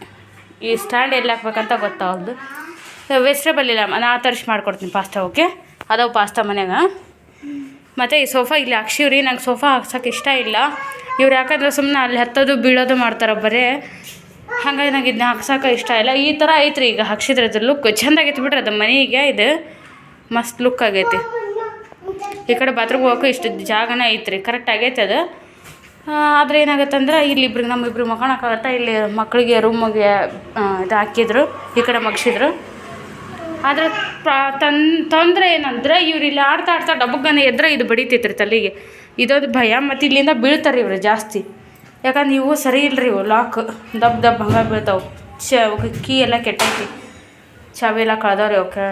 ಈ ಸ್ಟ್ಯಾಂಡ್ ಎಲ್ಲಿ ಹಾಕ್ಬೇಕಂತ ಗೊತ್ತಾಗಲ್ದು ವೆಜಿಟೇಬಲ್ ಇಲ್ಲ ನಾ ತರಿಸಿ ಮಾಡ್ಕೊಡ್ತೀನಿ ಪಾಸ್ತಾ ಓಕೆ ಅದಾವ ಪಾಸ್ತಾ ಮನೆಯಾಗ. ಮತ್ತು ಈ ಸೋಫಾ ಇಲ್ಲಿ ಹಾಕ್ಸಿವ್ರಿ, ನಂಗೆ ಸೋಫಾ ಹಾಕ್ಸೋಕೆ ಇಷ್ಟ ಇಲ್ಲ. ಇವ್ರು ಯಾಕಂದ್ರೆ ಸುಮ್ಮನೆ ಅಲ್ಲಿ ಹತ್ತೋದು, ಬೀಳೋದು ಮಾಡ್ತಾರೆ ಬರೀ. ಹಾಗಾಗಿ ನಂಗೆ ಇದನ್ನ ಹಾಕ್ಸೋಕೆ ಇಷ್ಟ ಇಲ್ಲ. ಈ ಥರ ಐತ್ರಿ ಈಗ ಹಾಕ್ಸಿದ್ರೆ ಅದು ಲುಕ್ ಚೆಂದಾಗೈತಿ ಬಿಡ್ರಿ ಅದು ಮನೆಗೆ, ಇದು. ಮಸ್ತ್ ಲುಕ್ ಆಗೈತಿ. ಈ ಕಡೆ ಬಾತ್ರೂಮ್ ಹೋಗೋಕೆ ಇಷ್ಟು ಜಾಗನೇ ಐತ್ರಿ. ಕರೆಕ್ಟ್ ಆಗೈತೆ ಅದು. ಆದ್ರೆ ಏನಾಗುತ್ತೆ ಅಂದ್ರೆ ಇಲ್ಲಿ ಇಬ್ರಿಗೆ ನಮ್ಮಿಬ್ರಿಗೆ ಮಕ್ಕೊಳಕ್ಕಾಗತ್ತೆ ಇಲ್ಲಿ ಮಕ್ಕಳಿಗೆ ರೂಮಿಗೆ ಇದು ಹಾಕಿದ್ರು, ಈ ಕಡೆ ಮಗ್ಸಿದ್ರು. ಆದರೆ ತನ್, ತೊಂದರೆ ಏನಂದ್ರೆ ಇವ್ರು ಇಲ್ಲಿ ಆಡ್ತಾ ಆಡ್ತಾ ಡಬ್ಬಗನ ಎದ್ರೆ ಇದು ಬಡಿತೈತ್ರಿ ತಲೆಗೆ. ಇದೊಂದು ಭಯ ಮತ್ತು ಇಲ್ಲಿಂದ ಬೀಳ್ತಾರೆ ಇವರು ಜಾಸ್ತಿ. ಯಾಕಂದ್ರೆ ಇವು ಸರಿ ಇಲ್ಲರಿ ಇವು ಲಾಕ್ ದಬ್ ದಬ್ ಹಂಗೆ ಬೀಳ್ತಾವೆ. ಚ ಕೀ ಎಲ್ಲ ಕೆಟ್ಟೈತಿ ಚಾವಿ ಎಲ್ಲ ಕಳ್ದವ್ರಿ ಅವ್ಕೆ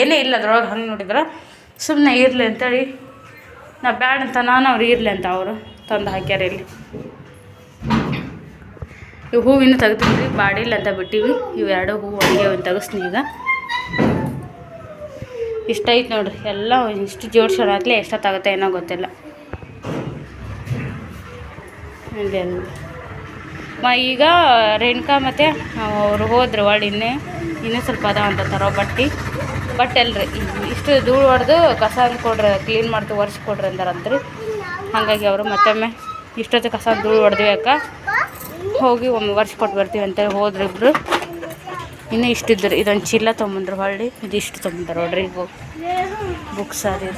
ಏನೇ ಇಲ್ಲ ಅದ್ರೊಳಗೆ ಹಂಗೆ ನೋಡಿದ್ರೆ ಸುಮ್ಮನೆ ಇರಲಿ ಅಂತೇಳಿ. ನಾ ಬ್ಯಾಡ ಅಂತ ನಾನು ಅವ್ರು ಇರಲಿ ಅಂತ ಅವರು. ತಂದು ಹಾಕ್ಯಾರ ಇಲ್ಲಿ. ಇವು ಹೂವಿನ ತೆಗ್ದಿದ್ರಿ ಬಾಡಿಲ್ಲ ಅಂತ ಬಿಟ್ಟಿವಿ. ಇವೆರಡು ಹೂವು ಒಣಗ್ಯಾವ ತೆಗಿಸ್ನಿ ಈಗ. ಇಷ್ಟ ಐತೆ ನೋಡ್ರಿ, ಎಲ್ಲ ಇಷ್ಟು ಜೋಡ್ಸೋಣಾಗ್ಲಿ ಎಷ್ಟೊತ್ತಾಗುತ್ತೆ ಏನೋ ಗೊತ್ತಿಲ್ಲ. ಮ, ಈಗ ರೇಣುಕಾ ಮತ್ತು ಅವ್ರು ಹೋದ್ರು ಒಳ್ಳೆ ಇನ್ನೇ, ಇನ್ನೂ ಸ್ವಲ್ಪ ಅದಾವ ಅಂತ ತರೋ ಬಟ್ಟೆ. ಬಟ್ಟೆ ಅಲ್ರಿ, ಇಷ್ಟು ಧೂಳು ಹೊಡೆದು ಕಸ ಅಂದ್ಕೊಡ್ರಿ ಕ್ಲೀನ್ ಮಾಡ್ತು ಒರೆಸ್ಕೊಡ್ರಿ ಅಂದಾರಂತ್ರಿ ಹಾಗಾಗಿ ಅವರು ಮತ್ತೊಮ್ಮೆ ಇಷ್ಟೊತ್ತು ಕಸ ಧೂಳು ಹೊಡೆದ್ವಿ ಅಕ್ಕ. ಹೋಗಿ ಒಮ್ಮೆ ವರ್ಷ ಕೊಟ್ಟು ಬರ್ತೀವಿ ಅಂತ ಹೋದ್ರು ಇಬ್ಬರು ಇನ್ನೂ ಇಷ್ಟಿದ್ರು, ಇದೊಂದು ಚೀಲ ತೊಗೊಂಬಂದ್ರು ಹೊಳ್ಳಿ ಇದಿಷ್ಟು ತೊಗೊಂಬಂದ್ರು ಈಗ ಬುಕ್ಸ್ ಅದು